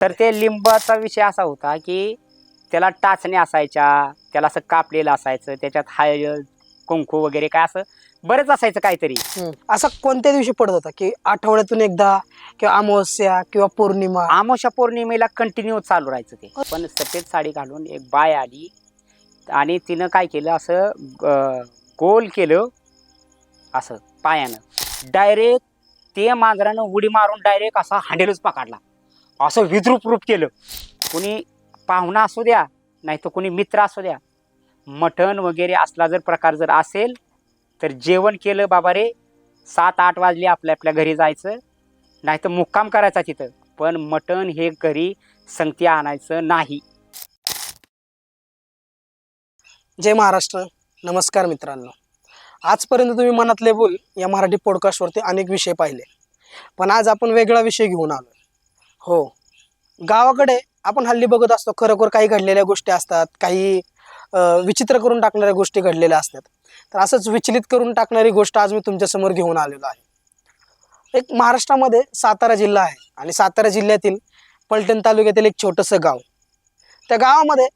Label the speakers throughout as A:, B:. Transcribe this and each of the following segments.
A: तर ते लिंबाचा विषय असा होता की त्याला टाचण्या असायच्या त्याला असं कापलेलं असायचं त्याच्यात हळद कुंकू वगैरे काय असं बरंच असायचं काहीतरी.
B: असा कोणत्या दिवशी पडत होता की आठवड्यातून एकदा किंवा अमावस्या किंवा पौर्णिमा?
A: आमोशा पौर्णिमेला कंटिन्यू चालू राहायचं ते. पण सफेद साडी घालून एक बाय आली आणि तिनं काय केलं असं गोल केलं असं पायानं. डायरेक्ट ते मांजरानं उडी मारून डायरेक्ट असा हांडेलच पकडला. असं विद्रूप रूप केलं. कुणी पाहुणा असू द्या नाही तर कुणी मित्र असू द्या. मटण वगैरे असला जर प्रकार जर असेल तर जेवण केलं बाबा रे. सात आठ वाजले आपल्या आपल्या घरी जायचं. नाही तर मुक्काम करायचा तिथं. पण मटण हे घरी संगती आणायचं नाही.
B: जय महाराष्ट्र. नमस्कार मित्रांनो. आजपर्यंत तुम्ही मनातले बोल या मराठी पॉडकास्टवरती अनेक विषय पाहिले. पण आज आपण वेगळा विषय घेऊन आलो हो. गावाकडे आपण हल्ली बघत असतो खरोखर काही घडलेल्या गोष्टी असतात काही विचित्र करून टाकणाऱ्या गोष्टी घडलेल्या असतात. तर असंच विचलित करून टाकणारी गोष्ट आज मी तुमच्यासमोर घेऊन आलेलो आहे. एक महाराष्ट्रामध्ये सातारा जिल्हा आहे आणि सातारा जिल्ह्यातील पलटण तालुक्यातील एक छोटंसं गाव. त्या गावामध्ये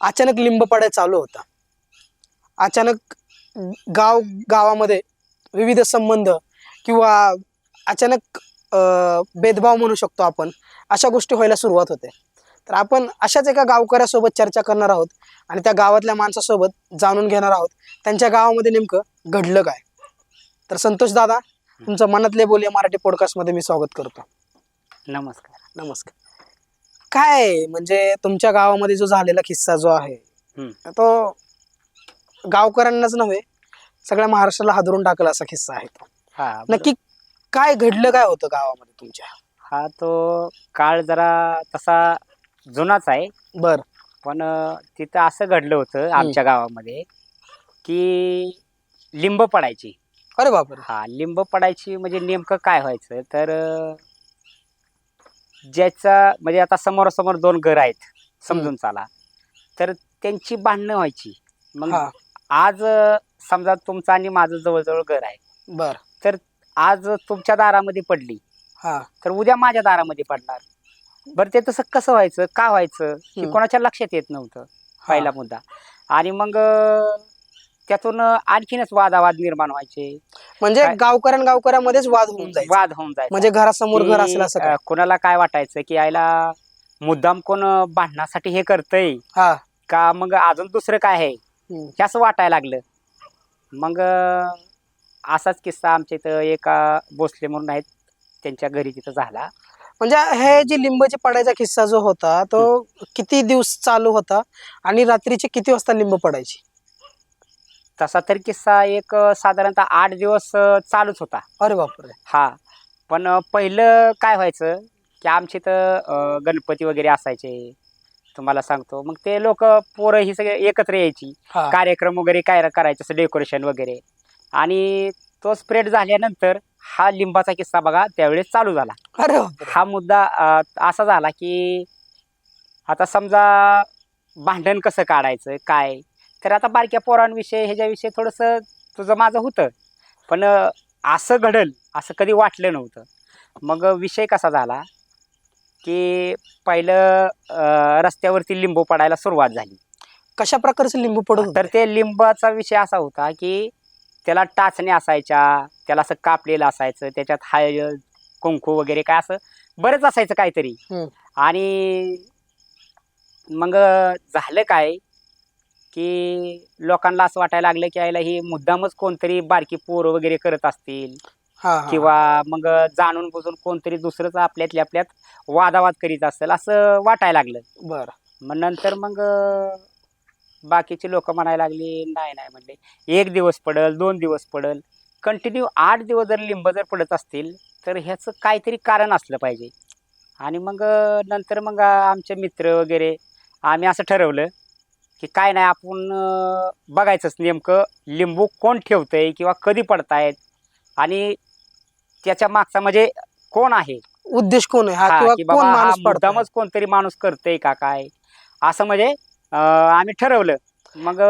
B: अचानक लिंब पडायला चालू होता. अचानक गाव गावामध्ये विविध संबंध किंवा अचानक भेदभाव म्हणू शकतो आपण. अशा गोष्टी व्हायला सुरुवात होते. तर आपण अशाच एका गावकऱ्यासोबत चर्चा करणार आहोत आणि त्या गावातल्या माणसासोबत जाणून घेणार आहोत त्यांच्या गावामध्ये नेमकं घडलं काय. तर संतोष दादा तुमचं मनातले बोल या मराठी पॉडकास्टमध्ये मी स्वागत करतो.
A: नमस्कार.
B: नमस्कार. काय म्हणजे तुमच्या गावामध्ये जो झालेला किस्सा जो आहे. तो गावकऱ्यांनाच नव्हे सगळ्या महाराष्ट्राला हादरून टाकला असा किस्सा आहे तो.
A: हा.
B: नक्की काय घडलं काय होतं गावामध्ये तुमच्या?
A: हा तो काळ जरा तसा जुनाच आहे.
B: बर.
A: पण अं, तिथं असं घडलं होतं आमच्या गावामध्ये की लिंब पडायची.
B: अरे बापरे.
A: हा लिंब पडायची म्हणजे नेमकं काय व्हायचं? तर अं, ज्याचा म्हणजे आता समोरासमोर दोन घर आहेत समजून चाला. तर त्यांची भांडणं व्हायची. मग
B: हा.
A: आज अं, समजा तुमचं आणि माझं जवळजवळ घर आहे.
B: बर.
A: आज तुमच्या दारामध्ये पडली.
B: हा.
A: तर उद्या माझ्या दारामध्ये पडणार. बरं ते तसं कसं व्हायचं का व्हायचं हे. कोणाच्या लक्षात येत नव्हतं. पहिला मुद्दा. आणि मग त्यातून आणखीनच वादावाद निर्माण व्हायचे.
B: म्हणजे गावकऱ्या गावकऱ्यामध्येच वाद होऊन जायचे.
A: वाद होऊन जायचे.
B: म्हणजे घरासमोर घर असेल असं
A: कोणाला काय वाटायचं की यायला मुद्दाम कोण भांडणासाठी हे करतय? का मग अजून दुसरं काय आहे. हे असं वाटायला लागलं. मग असाच किस्सा आमच्या इथं एका भोसले म्हणून आहेत त्यांच्या घरी तिथं झाला.
B: म्हणजे हे जे लिंबाचे पडायचा किस्सा जो होता तो किती दिवस चालू होता आणि रात्रीचे किती वाजता लिंब पडायची?
A: तसा तर किस्सा एक साधारणतः आठ दिवस चालूच होता.
B: अरे बापरे.
A: हा. पण पहिलं काय व्हायचं की आमच्या इथं गणपती वगैरे असायचे तुम्हाला सांगतो. मग ते लोक पोरं ही सगळे एकत्र यायची. कार्यक्रम वगैरे काय करायचं असं डेकोरेशन वगैरे. आणि तो स्प्रेड झाल्यानंतर हा लिंबाचा किस्सा बघा त्यावेळेस चालू झाला.
B: अरे
A: हा मुद्दा अं, असा झाला की आता समजा भांडण कसं काढायचं काय? तर आता बारक्या पोरांविषयी ह्याच्याविषयी थोडंसं तुझं माझं होतं. पण अं, असं घडल असं कधी वाटलं नव्हतं. मग विषय कसा झाला की पहिलं अं, रस्त्यावरती लिंबू पडायला सुरुवात झाली.
B: कशा प्रकारचे लिंबू पडत होते?
A: तर ते लिंबाचा विषय असा होता की त्याला टाचण्या असायच्या त्याला असं कापलेलं असायचं त्याच्यात हळद कुंकू वगैरे काय असं बरंच असायचं काहीतरी
B: हम्म.
A: आणि मग झालं काय की लोकांना असं वाटायला लागलं की यायला ही मुद्दामच कोणतरी बारकी पोरं वगैरे करत असतील
B: हा हा.
A: किंवा मग जाणून बुजून कोणतरी दुसरंच आपल्यातल्या आपल्यात वादावाद करीत असेल असं वाटायला लागलं
B: बर
A: मग नंतर मग अं, बाकीचे लोक म्हणायला लागली नाही नाही म्हणले. एक दिवस पडल दोन दिवस पडल. कंटिन्यू आठ दिवस जर लिंब जर पडत असतील तर ह्याचं काहीतरी कारण असलं पाहिजे. आणि मग नंतर मग आमचे मित्र वगैरे आम्ही असं ठरवलं की काय नाही आपण बघायचंच नेमकं लिंबू कोण ठेवतंय किंवा कधी पडतायत आणि त्याच्या मागचा म्हणजे कोण आहे?
B: उद्देश कोण आहे? हा
A: कोणतरी माणूस करतय का काय? असं म्हणजे आम्ही ठरवलं मग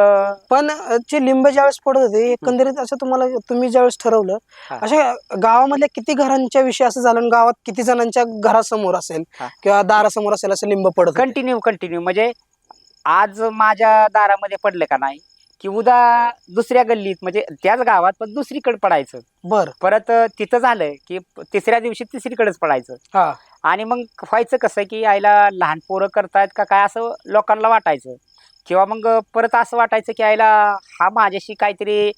B: पण जे लिंब ज्यावेळेस पडत होते एकंदरीत असं तुम्हाला तुम्ही ज्यावेळेस ठरवलं. अशा गावामधल्या किती घरांच्या विषय असं झालं गावात किती जणांच्या घरासमोर असेल. किंवा दारासमोर असेल असं लिंब पडत?
A: कंटिन्यू कंटिन्यू म्हणजे आज माझ्या दारामध्ये पडलं का नाही की उद्या दुसऱ्या गल्लीत म्हणजे त्याच गावात पण दुसरीकडे पडायचं.
B: बर.
A: परत तिथं झालं की तिसऱ्या दिवशी तिसरीकडेच पडायचं.
B: हा.
A: आणि मग व्हायचं कसं की आईला लहान पोरं करतायत का काय असं लोकांना वाटायचं. किंवा मग परत असं वाटायचं की आईला हा माझ्याशी काहीतरी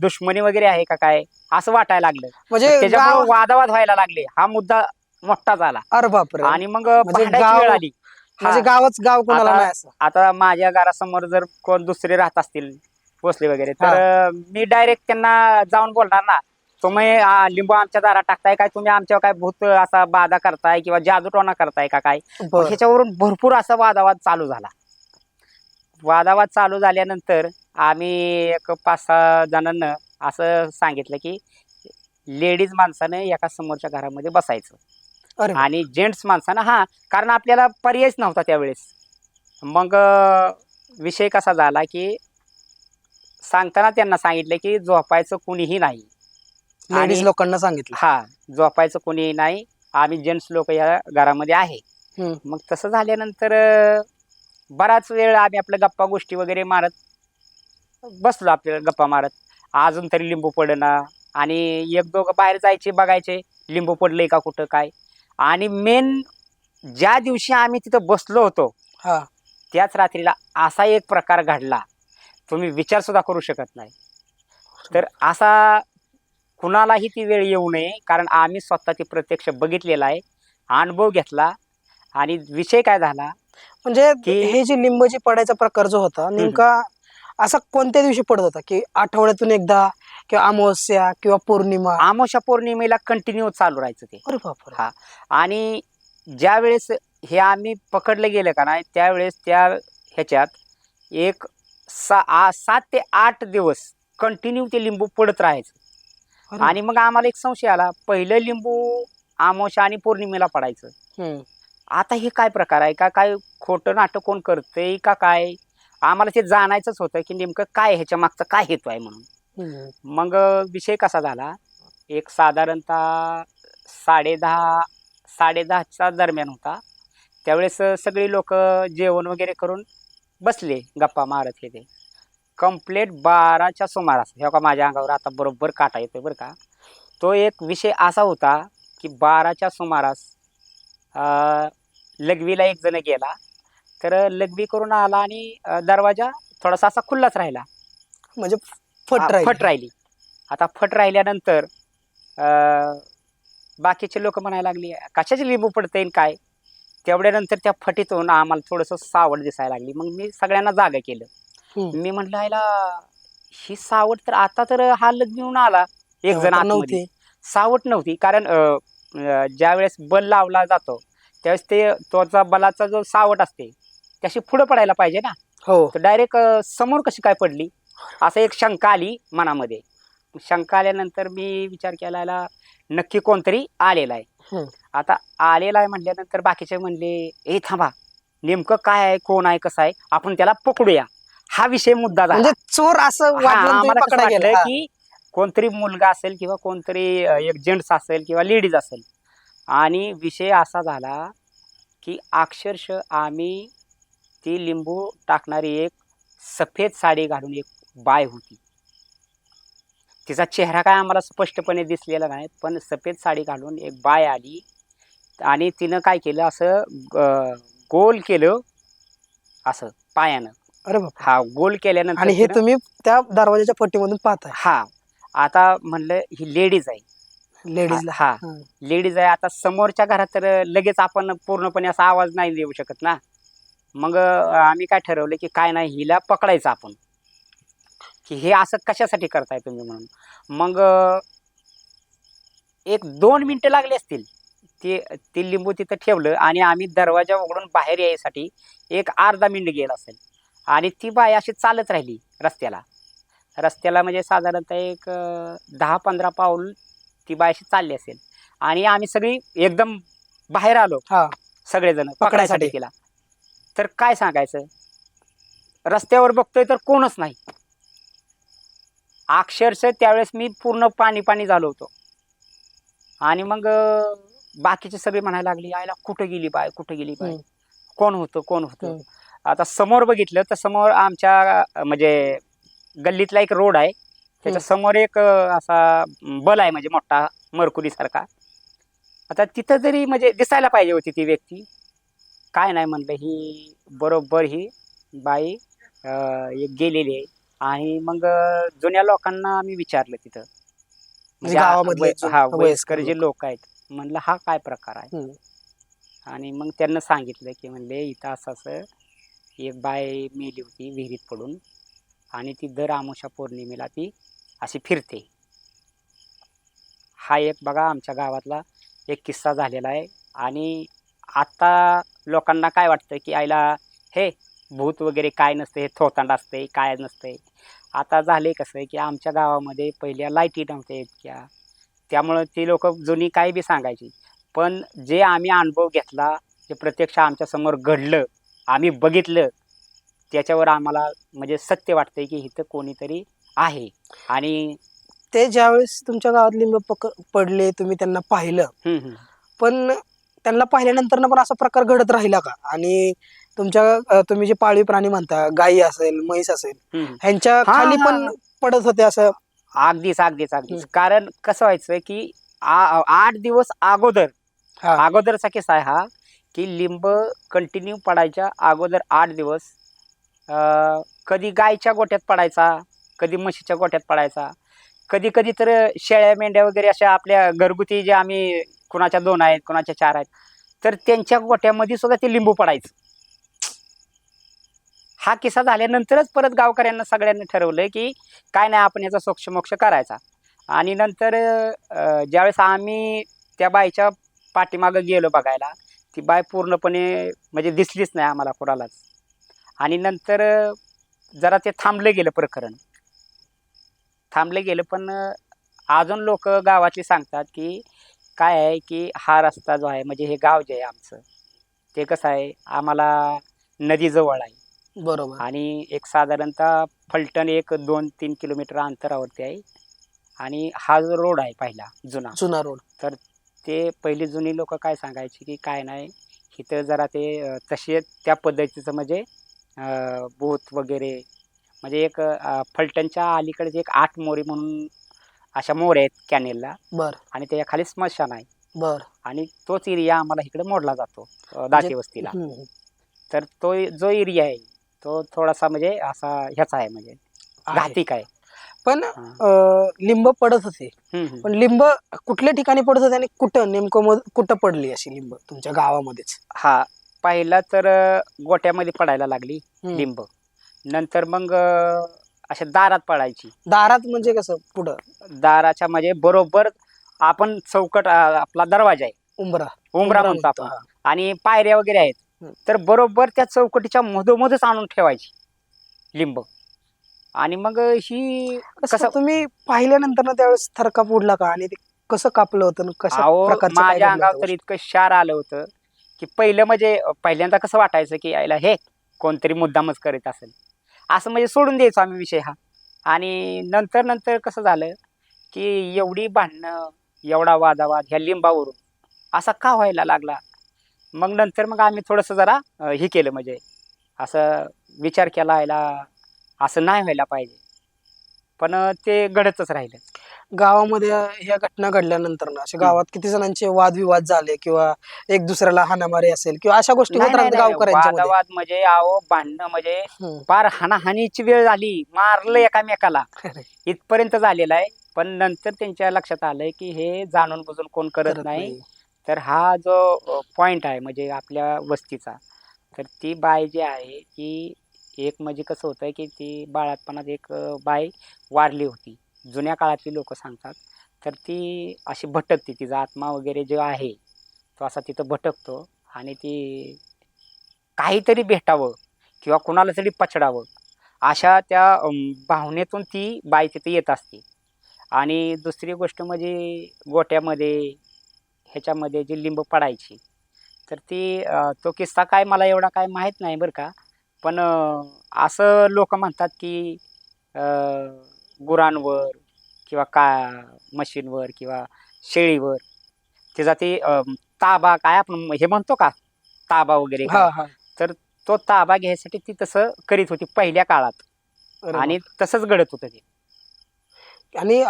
A: दुश्मनी वगैरे आहे का काय असं वाटायला लागलं.
B: म्हणजे
A: त्याच्यामुळे वादावाद व्हायला लागले. हा मुद्दा मोठा झाला.
B: अरे बापरे.
A: आणि मग
B: म्हणजे
A: भांडायची
B: गाव-
A: वेळ आली.
B: म्हणजे. गावच गाव कोणाला
A: आता-
B: नाही असं.
A: आता माझ्या घरासमोर जर कोण दुसरे राहत असतील भोसले वगैरे तर मी डायरेक्ट त्यांना जाऊन बोलणार ना. तुम्ही लिंबू आमच्या दारात टाकताय काय? तुम्ही आमच्यावर काय भूत असा बाधा करताय किंवा जादूटोना करताय का काय? ह्याच्यावरून भरपूर असा वादावाद चालू झाला. वादावाद चालू झाल्यानंतर आम्ही एक पाच सहा जणांना असं सांगितलं की लेडीज माणसानं एका समोरच्या घरामध्ये बसायचं.
B: अरे वा.
A: आणि जेंट्स माणसानं हा कारण आपल्याला पर्यायच नव्हता त्यावेळेस. मग अं, विषय कसा झाला की सांगताना त्यांना सांगितलं की झोपायचं कुणीही नाही.
B: लेडीज
A: आणि-
B: लोकांना सांगितलं.
A: हा झोपायचं कोणीही नाही. आम्ही जेंट्स लोक या घरामध्ये आहे.
B: हम्म.
A: मग तसं झाल्यानंतर अं, बराच वेळ आम्ही आपल्या गप्पा गोष्टी वगैरे मारत बसलो आपल्या गप्पा मारत. अजून तरी लिंबू पडना आणि एक दोघं बाहेर जायचे बघायचे लिंबू पडलंय का कुठं काय? आणि मेन ज्या दिवशी आम्ही तिथं बसलो होतो
B: हा.
A: त्याच रात्रीला असा एक प्रकार घडला. तुम्ही विचार सुद्धा करू शकत नाही. तर असा कुणालाही ती वेळ येऊ नये कारण आम्ही स्वतः ती प्रत्यक्ष बघितलेला आहे अनुभव घेतला आणि विषय काय झाला?
B: म्हणजे
A: की-
B: हे जे लिंब जे पडायचा प्रकार जो होता नेमका असा कोणत्या दिवशी पडत होता? की आठवड्यातून एकदा किंवा अमावस्या किंवा पौर्णिमा.
A: आमोशा पौर्णिमेला कंटिन्यू चालू राहायचं ते.
B: अरे बापरे.
A: हा. आणि ज्या वेळेस हे आम्ही पकडलं गेलं का नाही त्यावेळेस त्या ह्याच्यात एक सा आ- सात ते आठ दिवस कंटिन्यू ते लिंबू पडत राहायचं.
B: अरे
A: आणि मग आम्हाला एक संशय आला पहिलं लिंबू आमोशा आणि पौर्णिमेला पडायचं.
B: हम्म.
A: आता हे काय प्रकार आहे? का काय खोटं नाटक कोण करतंय का काय? आम्हाला ते जाणायचंच होतं की नेमकं काय ह्याच्या मागचा काय हेतू आहे म्हणून. मग विषय कसा झाला? एक साधारणतः साडे दहा साडे दहाच्या दरम्यान होता. त्यावेळेस सगळी लोक जेवण वगैरे करून बसले गप्पा मारत हे ते. कम्प्लेट बाराच्या सुमारास हे का माझ्या अंगावर आता बरोबर काटा येतोय बरं का. तो एक विषय असा होता की बाराच्या सुमारास लघवीला एक जण गेला. तर लघवी करून आला आणि दरवाजा थोडासा असा खुल्लाच राहिला.
B: म्हणजे फट राहील.
A: फट राहिली. आता फट राहिल्यानंतर अं, बाकीचे लोक म्हणायला लागली कशाची लिंबू पडते काय? तेवढ्यानंतर त्या फटीतून आम्हाला थोडंसं सावड दिसायला लागली. मग मी सगळ्यांना जागा केलं.
B: हम्म.
A: मी म्हटलं आयला ही सावड तर आता तर हा लग्न आला. एक
B: तेव्हा
A: जण
B: तर
A: आतमध्ये.
B: नव्हती.
A: सावट नव्हती. कारण अं, अं, ज्यावेळेस बल लावला जातो त्यावेळेस ते तोचा बलाचा जो सावट असते त्याशी पुढं पडायला पाहिजे ना.
B: हो.
A: तर डायरेक्ट समोर कशी काय पडली? असं एक शंका आली मनामध्ये. शंका आल्यानंतर मी विचार केला नक्की कोणतरी आलेला आहे. आता आलेला आहे म्हटल्यानंतर बाकीचे म्हणले ए थांबा. नेमकं काय आहे? कोण आहे? कसं आहे? आपण त्याला पकडूया. हा विषय मुद्दा झाला.
B: म्हणजे चोर असं
A: हा, की कोणतरी मुलगा असेल किंवा कोणतरी एक जेंट्स असेल किंवा लेडीज असेल. आणि विषय असा झाला की अक्षरशः आम्ही ती लिंबू टाकणारी एक सफेद साडी घालून एक बाय होती. तिचा चेहरा काय आम्हाला स्पष्टपणे दिसलेला नाही पण सफेद साडी घालून एक बाय आली. आणि तिनं काय केलं असं गोल केलं असं पायानं.
B: अरे बाप
A: हा गोल केल्यानंतर
B: आणि हे
A: तिनं-
B: तुम्ही त्या दरवाजाच्या पट्टीमधून पाहताय?
A: हा आता म्हणलं ही लेडीज आहे.
B: लेडीजला
A: हा.
B: हं.
A: लेडीज आहे आता समोरच्या घरात तर लगेच आपण पूर्णपणे असा आवाज नाही देऊ शकत ना. मग अं, आम्ही काय ठरवलं की काय नाही हिला पकडायचं आपण. की हे असं कशासाठी करताय तुम्ही म्हणून? मग एक दोन मिनिटं लागली असतील. ते ते लिंबू तिथं ठेवलं आणि आम्ही दरवाजा उघडून बाहेर यायसाठी एक अर्धा मिनिट गेला असेल. आणि ती बाई अशी चालत राहिली रस्त्याला. रस्त्याला म्हणजे साधारणतः एक दहा पंधरा पाऊल ती बाय अशी चालली असेल. आणि आम्ही सगळी एकदम बाहेर आलो.
B: हा.
A: सगळेजण
B: पकडायसाठी.
A: पकडायसाठी. तिला. तर काय सांगायचं? रस्त्यावर बघतोय तर कोणच नाही. अक्षरशः त्यावेळेस मी पूर्ण पाणी पाणी झालो होतो. आणि मग बाकीचे सगळे म्हणायला लागली आईला कुठं गेली बाय कुठं गेली बाय. कोण होतं कोण होतं. आता समोर बघितलं तर समोर आमच्या म्हणजे गल्लीतला एक रोड आहे. त्याच्यासमोर एक असा बल आहे म्हणजे मोठा मरकुरी सारखा आता तिथं जरी म्हणजे दिसायला पाहिजे होती ती व्यक्ती. काय नाही म्हणलं ही बरोबर ही बाई गेलेली आहे. आणि मग जुन्या लोकांना आम्ही विचारलं तिथं.
B: म्हणजे
A: आ-
B: गावामधले
A: वय-
B: जो
A: हा
B: वयस्कर
A: जे लोक. आहेत म्हणलं हा काय प्रकार आहे?
B: हम्म.
A: आणि मग त्यांना सांगितलं की म्हणले इथं असं असं एक बाय मेली होती विहिरीत पडून आणि ती दर आमोशा पौर्णिमेला ती अशी फिरते. हा एक बघा आमच्या गावातला एक किस्सा झालेला आहे. आणि आता लोकांना काय वाटतं की आईला हे भूत वगैरे काय नसते हे थोतांड असते काय नसते आता झाले कसं आहे की आमच्या गावामध्ये पहिल्या लाईटी नव्हत्या इतक्या. त्यामुळं ती लोक जुनी काय बी सांगायची. पण जे आम्ही अनुभव घेतला जे प्रत्यक्ष आमच्यासमोर घडलं आम्ही बघितलं त्याच्यावर आम्हाला म्हणजे सत्य वाटतंय की इथं कोणीतरी आहे. आणि
B: ते ज्यावेळेस तुमच्या गावात लिंब पक पडले तुम्ही त्यांना पाहिलं. पण त्यांना पाहिल्यानंतर पण असा प्रकार घडत राहिला का? आणि तुमच्या तुम्ही जे पाळीव प्राणी म्हणता गायी असेल म्हैस असेल. ह्यांच्या खाली पण. पडत होते असं
A: अगदीच अगदीच अगदीच. कारण कसं व्हायचं की आठ दिवस अगोदर. अगोदरचा किस्सा आहे हा की लिंब कंटिन्यू पडायच्या अगोदर आठ दिवस कधी गायच्या गोट्यात पडायचा कधी म्हशीच्या गोट्यात पडायचा कधी कधी तर शेळ्या मेंढ्या वगैरे अशा आपल्या घरगुती जे आम्ही कुणाच्या दोन आहेत कुणाच्या चार आहेत तर त्यांच्या गोट्यामध्ये सुद्धा ते लिंबू पडायचं हा किस्सा झाल्यानंतरच परत गावकऱ्यांना सगळ्यांनी ठरवलं की काय नाही आपण याचा सोक्षमोक्ष करायचा. आणि नंतर ज्यावेळेस आम्ही त्या बाईच्या पाठीमागं गेलो बघायला ती बाय पूर्णपणे म्हणजे दिसलीच नाही आम्हाला कुणालाच. आणि नंतर जरा ते थांबलं गेलं प्रकरण. थांबलं गेलं पण अजून लोक गावातली सांगतात की काय आहे की हा रस्ता जो आहे म्हणजे हे गाव जे आहे आमचं ते कसं आहे? आम्हाला नदीजवळ आहे.
B: बरोबर.
A: आणि एक साधारणतः फलटण एक दोन तीन किलोमीटर अंतरावरती आहे. आणि हा जो रोड आहे पहिला जुना
B: जुना रोड.
A: ते पहिली जुनी लोक काय सांगायची की काय नाही इथं जरा ते तसे त्या पद्धतीचं म्हणजे भूत वगैरे म्हणजे एक फलटणच्या अलीकडे एक आठ मोरी म्हणून अशा मोर आहेत कॅनेलला.
B: बर.
A: आणि त्याच्याखाली स्मशान आहे.
B: बर.
A: आणि तोच एरिया आम्हाला इकडे मोडला जातो अं, दाटी वस्तीला. तर तो जो एरिया आहे तो थोडासा म्हणजे असा ह्याचा आहे म्हणजे
B: आहे.
A: घातिक आहे
B: पण. अं, लिंब पडत होते
A: हम्म, हम्म.
B: पण लिंब कुठल्या ठिकाणी पडत होते आणि कुठं नेमकं मग कुठं पडली अशी लिंब तुमच्या गावामध्येच
A: हा पहिला तर अं, गोट्यामध्ये पडायला लागली
B: हम्म.
A: लिंब नंतर मग अं, अशा दारात पडायची
B: दारात म्हणजे कसं पुढं
A: दाराच्या म्हणजे बरोबर आपण चौकट अं, आपला दरवाजा आहे
B: उंबरा
A: उमरा म्हणतो आपण
B: हा.
A: आणि पायऱ्या वगैरे आहेत. तर बरोबर त्या चौकटीच्या मधोमधच आणून ठेवायची लिंब. आणि मग ही
B: कसं तुम्ही पाहिल्यानंतर ना त्यावेळेस थरकाप उडला का? आणि ते कसं कापलं होतं कशा
A: माझ्या अंगावर? तर इतकं शार आलं होतं की पहिलं म्हणजे पहिल्यांदा कसं वाटायचं की यायला हे कोणतरी मुद्दामच करीत असेल. असं म्हणजे सोडून द्यायचो आम्ही विषय हा. आणि नंतर नंतर कसं झालं की एवढी भांडणं एवढा वादावाद ह्या लिंबावरून असा का व्हायला लागला? मग नंतर मग आम्ही थोडंसं जरा हे केलं म्हणजे असं विचार केला यायला असं नाही व्हायला पाहिजे. पण ते घडतच राहिलं.
B: गावामध्ये ह्या घटना घडल्यानंतर ना अशा गावात किती जणांचे वादविवाद झाले किंवा एक दुसऱ्याला हाणामारी असेल किंवा अशा गोष्टी होत राहतात गावकऱ्यांच्या
A: वादावाद म्हणजे आहो भांडणं म्हणजे. फार हाणाहानीची वेळ झाली मारलं एकामेकाला. इथपर्यंत झालेला आहे. पण नंतर त्यांच्या लक्षात आलंय की हे जाणून बुजून कोण करत नाही. तर हा जो पॉईंट आहे म्हणजे आपल्या वस्तीचा तर ती बाय जी आहे ती एक म्हणजे कसं होतं आहे की ती बाळातपणात एक बाय वारली होती. जुन्या काळातली लोक सांगतात. तर ती अशी भटकते. तिचा आत्मा वगैरे जो आहे तो असा तिथं भटकतो आणि ती काहीतरी भेटावं किंवा कुणाला तरी पचडावं अशा त्या भावनेतून ती बाई तिथे येत असते. आणि दुसरी गोष्ट म्हणजे गोट्यामध्ये ह्याच्यामध्ये जी लिंब पडायची. तर ती तो किस्सा काय मला एवढा काय माहीत नाही बरं का. पण असं लोक म्हणतात की गुरांवर किंवा का म्हशींवर किंवा शेळीवर तिचा ते ताबा काय आपण हे म्हणतो का? ताबा वगैरे
B: हा
A: तो ताबा घ्यायसाठी ती तसं करीत होती पहिल्या काळात. आणि तसंच घडत होतं ते.
B: आणि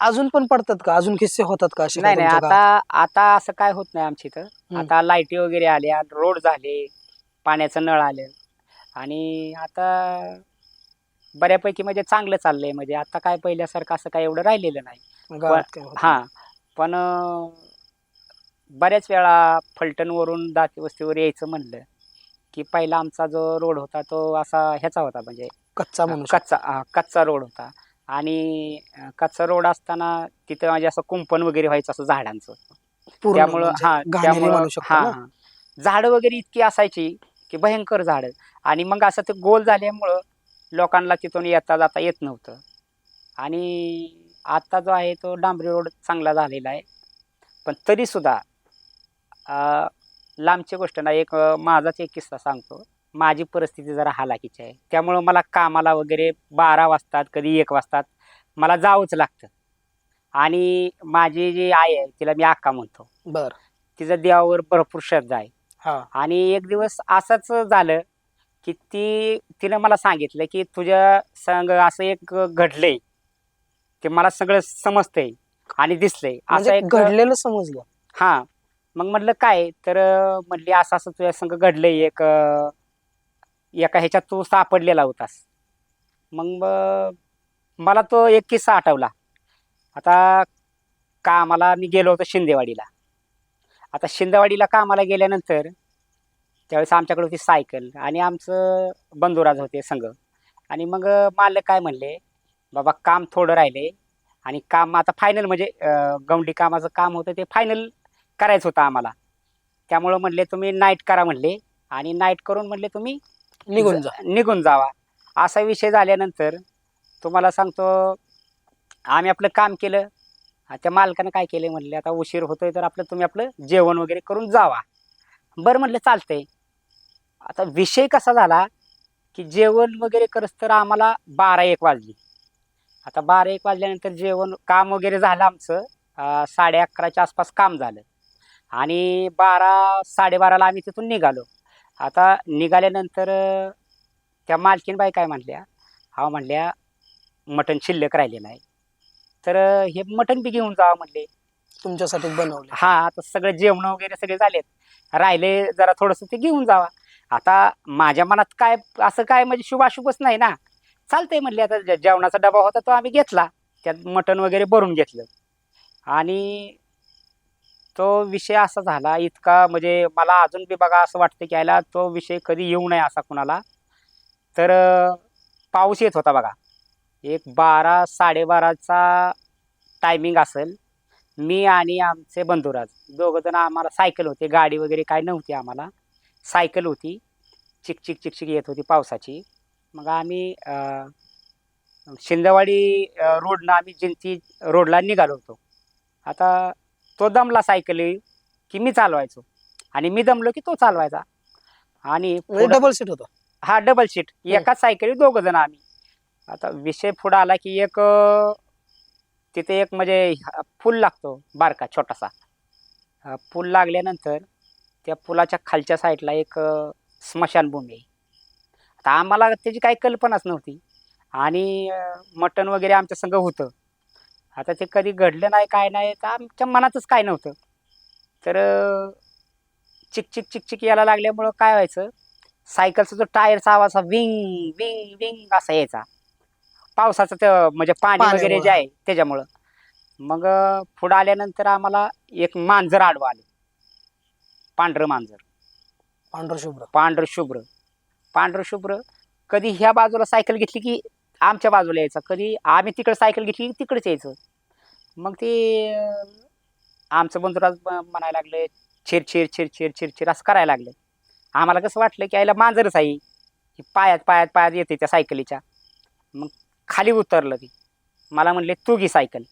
B: अजून पण पडतात का? अजून किस्से होतात का असे
A: नाही नाही आता आता असं काय होत नाही आमच्या इथं. आता लाईटी वगैरे आल्या रोड झाले पाण्याचं नळ आलं. आणि आता बऱ्यापैकी म्हणजे चांगलं चाललंय. म्हणजे आता काय पहिल्यासारखं असं काय एवढं राहिलेलं नाही? हा. पण बऱ्याच वेळा फलटणवरून दाती वस्तीवर यायचं म्हणलं की पहिला आमचा जो रोड होता तो असा ह्याचा होता. म्हणजे
B: कच्चा.
A: कच्चा कच्चा रोड होता. आणि कच्चा रोड असताना तिथं म्हणजे असं कुंपण वगैरे व्हायचं असं झाडांचं. त्यामुळं
B: म्हणजे
A: हा त्यामुळं हा. झाडं वगैरे इतकी असायची की भयंकर झाडं. आणि मग असं ते गोल झाल्यामुळं लोकांना तिथून येता जाता येत नव्हतं. आणि आता जो आहे तो डांबरी रोड चांगला झालेला आहे. पण तरी सुद्धा अं, लांबची गोष्ट ना एक माझाच एक किस्सा सांगतो. माझी परिस्थिती जरा हालाकीची आहे. त्यामुळं मला कामाला वगैरे बारा वाजतात कधी एक वाजतात. मला जावंच लागतं. आणि माझी जी आई आहे तिला मी आक्का म्हणतो.
B: बर.
A: तिचं देवावर भरपूर श्रद्धा आहे.
B: हा.
A: आणि एक दिवस असंच झालं की ती तिनं मला सांगितलं की तुझ्या संग असं एक घडलंय. ते मला सगळं समजतंय आणि दिसलंय. असं
B: म्हणजे
A: एक
B: घडलेलं समजलं.
A: हा. मग म्हटलं काय तर अं, म्हटली असं असं तुझ्या संग घडलंय एक अं, एका ह्याच्यात तू सापडलेला होतास मग मला तो एक किस्सा आठवला. आता कामाला मी गेलो होतो शिंदेवाडीला. आता शिंदेवाडीला कामाला गेल्यानंतर त्यावेळेस आमच्याकडे होती सायकल आणि आमचं बंधुराज होते संघ. आणि मग मालक काय म्हणले बाबा काम थोडं राहिले आणि काम आता फायनल म्हणजे गवंडी कामाचं काम होतं ते फायनल करायचं होतं आम्हाला. त्यामुळं म्हणले तुम्ही नाईट करा म्हणले आणि नाईट करून म्हणले तुम्ही
B: निघून जा
A: निघून जावा. असा विषय झाल्यानंतर तुम्हाला सांगतो आम्ही आपलं काम केलं. त्या मालकानं काय केलं म्हणले आता उशीर होतोय तर आपलं तुम्ही आपलं जेवण वगैरे करून जावा. बरं म्हणलं चालतंय. आता विषय कसा झाला की जेवण वगैरे करस तर आम्हाला बारा एक वाजली. आता बारा एक वाजल्यानंतर जेवण काम वगैरे झालं आमचं. साडे अकराच्या आसपास काम झालं. आणि बारा साडेबाराला आम्ही तिथून निघालो. आता निघाल्यानंतर अं, त्या मालकीन बाई काय म्हणल्या? हा म्हणल्या मटण शिल्लक राहिलेलं आहे तर अं, हे मटण बी घेऊन जावं म्हणले.
B: तुमच्यासाठी बनवले.
A: हा आता सगळे जेवण वगैरे सगळे झालेत. राहिले जरा थोडंसं ते घेऊन जावा. आता माझ्या मनात काय असं काय म्हणजे शुभाशुभच नाही ना. चालतंय म्हणले आता जे- जेवणाचा डबा होता तो आम्ही घेतला. त्यात मटण वगैरे भरून घेतलं. आणि तो विषय असा झाला इतका म्हणजे मला अजून बी बघा असं वाटतं की यायला तो विषय कधी येऊ नये असा कुणाला. तर पाऊस येत होता बघा. एक बारा साडेबाराचा टायमिंग असेल. मी आणि आमचे बंधुराज दोघं जण आम्हाला सायकल होते. गाडी वगैरे काय नव्हती आम्हाला. सायकल होती. चिकचिक चिकचिक येत होती पावसाची. मग आम्ही शिंदवाडी शिंदेवाडी रोडनं आम्ही जिंती रोडला निघालो होतो. आता तो दमला सायकल की मी चालवायचो. आणि मी दमलो की तो चालवायचा. आणि पुढं-
B: डबल सीट होता.
A: हा डबल सीट एकाच सायकली दोघं जण आम्ही. आता विषय पुढे आला की एक अं, तिथे एक म्हणजे ह- पूल लागतो बारका छोटासा. पूल लागल्यानंतर त्या पुलाच्या खालच्या साईडला एक अं, स्मशानभूमी आहे. आता आम्हाला त्याची काही कल्पनाच नव्हती. आणि मटण वगैरे आमच्या संग होतं. आता ते कधी घडलं नाही काय नाही तर आमच्या मनातच काय नव्हतं. तर चिकचिक चिकचिक यायला लागल्यामुळं काय व्हायचं? सायकलचा जो टायरचा आवाज असा विंग विंग विंग असा यायचा. पावसाचं ते म्हणजे पाणी. वगैरे जे आहे त्याच्यामुळं. मग पुढं आल्यानंतर आम्हाला एक मांजर आडवं आलं. पांढरं मांजर.
B: पांढर शुभ्र.
A: पांढरं शुभ्र. पांढरं शुभ्र. कधी ह्या बाजूला सायकल घेतली की आमच्या बाजूला यायचं. कधी आम्ही तिकडे सायकल घेतली तिकडेच यायचं. मग ते आमचं बंधुराज म्हणायला लागले छेर छेर छेर छेर छेर छेर असं करायला लागलं. आम्हाला कसं वाटलं की आईला मांजरच आहे. की पायात पायात पायात येते त्या सायकलीच्या मग खाली उतरलं ती. मला म्हणले तू घे सायकल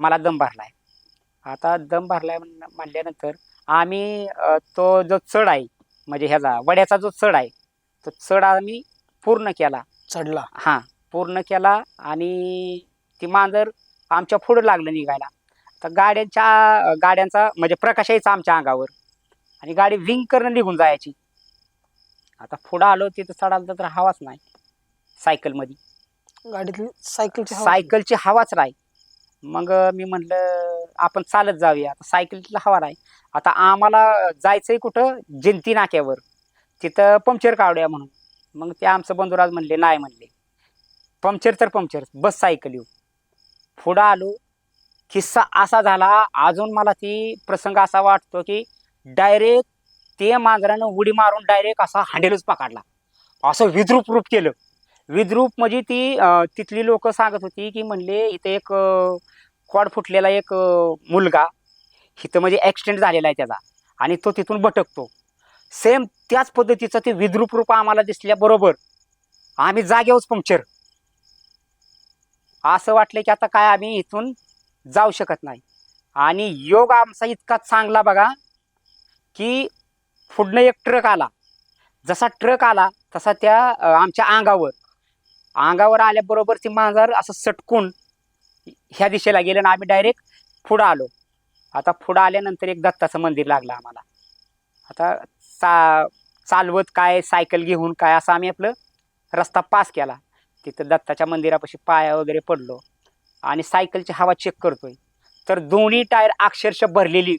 A: मला दम भरलाय. आता दम भरलाय म्हण- म्हणल्यानंतर आम्ही तो जो चढ आहे म्हणजे ह्याचा वड्याचा जो चढ आहे तो चढ आम्ही पूर्ण केला.
B: चढला.
A: हां. पूर्ण केला आणि ती मांजर आमच्या पुढं लागलं निघायला. तर गाड्यांच्या गाड्यांचा म्हणजे प्रकाश यायचा आमच्या अंगावर. आणि गाडी विंग करणं निघून जायची. आता पुढं आलो तिथं चढायला तर हवाच नाही. सायकलमध्ये.
B: गाडीतली सायकलची
A: सायकलची हवाच नाही. मग मी म्हणलं आपण चालत जाऊया. आता सायकलची हवा नाही. आता आम्हाला जायचंय कुठं? जिंती नाक्यावर. तिथं पंक्चर काढूया म्हणून. मग ते आमचं बंधुराज म्हणले नाही म्हणले. पंक्चर तर पंक्चर बस सायकल येऊ. पुढं आलो. किस्सा असा झाला अजून मला ती प्रसंग असा वाटतो की डायरेक्ट ते मांजरानं उडी मारून डायरेक्ट असा हांडेलच पकडला. असं विद्रूप रूप केलं. विद्रूप म्हणजे ती तिथली लोक सांगत होती की म्हणले इथे एक क्वाड कॉड फुटलेला एक मुलगा इथं म्हणजे ॲक्सिडेंट झालेला आहे त्याचा आणि तो तिथून भटकतो. सेम त्याच पद्धतीचं ते विद्रूप रूप आम्हाला दिसल्याबरोबर आम्ही जागेवरच पंक्चर असं वाटलं की आता काय आम्ही इथून जाऊ शकत नाही. आणि योग आमचा इतका चांगला बघा की पुढनं एक ट्रक आला. जसा ट्रक आला तसा त्या आमच्या अंगावर. अंगावर आल्याबरोबर ती मांजर असं सटकून ह्या दिशेला गेलं आणि आम्ही डायरेक्ट पुढं आलो. आता पुढं आल्यानंतर एक दत्ताचं मंदिर लागलं आम्हाला. आता चा चालवत काय सायकल घेऊन काय असं आम्ही आपलं रस्ता पास केला. तिथं दत्ताच्या मंदिरापाशी पाया वगैरे पडलो. आणि सायकलची हवा चेक करतोय. तर दोन्ही टायर अक्षरशः भरलेली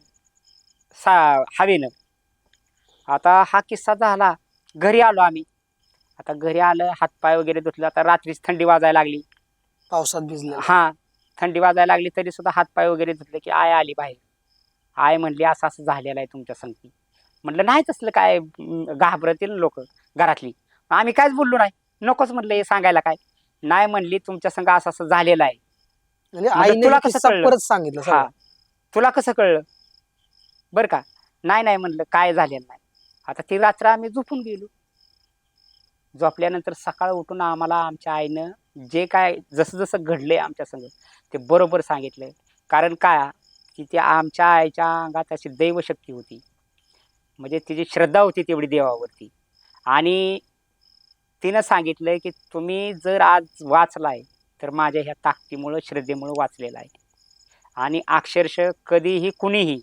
A: सा हवेनं. आता हा किस्सा झाला. घरी आलो आम्ही. आता घरी आलं हातपाय वगैरे धुतलं. आता रात्रीच थंडी वाजायला लागली.
B: पावसात भिजले
A: हा थंडी वाजायला लागली तरी सुद्धा हातपाय वगैरे धुतले की आय आली बाहेर. आय म्हणली असं असं झालेलं आहे तुमच्या संगती. म्हटलं नाही तसलं काय घाबरतील लोक घरातली. आम्ही कायच बोललो नाही. नकोच म्हटलं हे सांगायला काय. नाही म्हणली तुमच्या संग असं असं झालेलं आहे.
B: म्हणजे आईने
A: तुला कसं कळलं?
B: परत सांगितलं
A: हा.
B: सगळं.
A: तुला कसं कळलं? बरं का? नाही नाही म्हणलं काय झालेलं नाही. आता ती रात्र आम्ही झोपून गेलो. झोपल्यानंतर सकाळ उठून आम्हाला आमच्या आईनं जे काय जसं जसं घडलंय आमच्या संग ते बरोबर सांगितलं. कारण काय की ती आमच्या आईच्या अंगात अशी दैवशक्ती होती. म्हणजे तिची श्रद्धा होती तेवढी देवावरती. आणि तिनं सांगितलंय की तुम्ही जर आज वाचलाय तर माझ्या ह्या ताकदीमुळं श्रद्धेमुळं वाचलेला आहे. आणि अक्षरशः कधीही कुणीही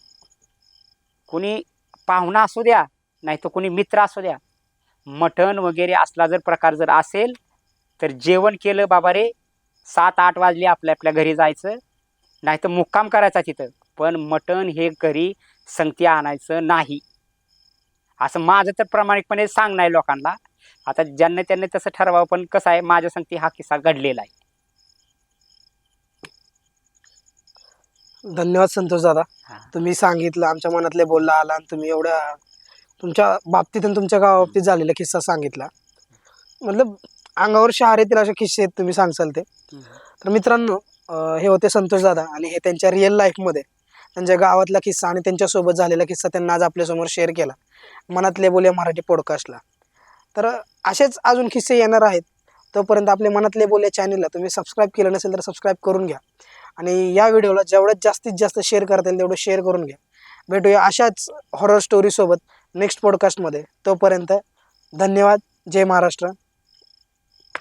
A: कुणी पाहुणा असू द्या नाही तर कुणी मित्र असू द्या मटण वगैरे असला जर प्रकार जर असेल तर जेवण केलं बाबा रे सात आठ वाजले आपल्या आपल्या घरी जायचं नाही तर मुक्काम करायचा तिथं. पण मटण हे घरी संगती आणायचं नाही. असं माझं तर प्रामाणिकपणे सांग नाही लोकांना. आता ज्यांना त्यांनी तसं ठरवावं पण कसं आहे माझ्या संगती हा किस्सा घडलेला आहे.
B: धन्यवाद संतोष दादा.
A: हा.
B: तुम्ही सांगितलं आमच्या मनातले बोलला आला आणि तुम्ही एवढ्या तुमच्या बाबतीत आणि तुमच्या गावाबाबतीत झालेला किस्सा सांगितला. मतलब अंगावर शहार येतील असे किस्से तुम्ही सांगसाल ते. तर मित्रांनो अं, हे होते संतोष दादा आणि हे त्यांच्या रिअल लाईफमध्ये त्यांच्या गावातला किस्सा आणि त्यांच्यासोबत झालेला किस्सा त्यांना आज आपल्यासमोर शेअर केला. मनातले बोले मराठी पॉडकास्टला तर असेच अजून किस्से येणार आहेत. तोपर्यंत आपले मनातले बोले चॅनलला तुम्ही सबस्क्राईब केलं नसेल तर सबस्क्राईब करून घ्या. आणि या व्हिडिओला जेवढं जास्तीत जास्त शेअर करता येईल तेवढं शेअर करून घ्या. भेटूया अशाच हॉरर स्टोरीसोबत नेक्स्ट पॉडकास्टमध्ये तोपर्यंत धन्यवाद. जय महाराष्ट्र.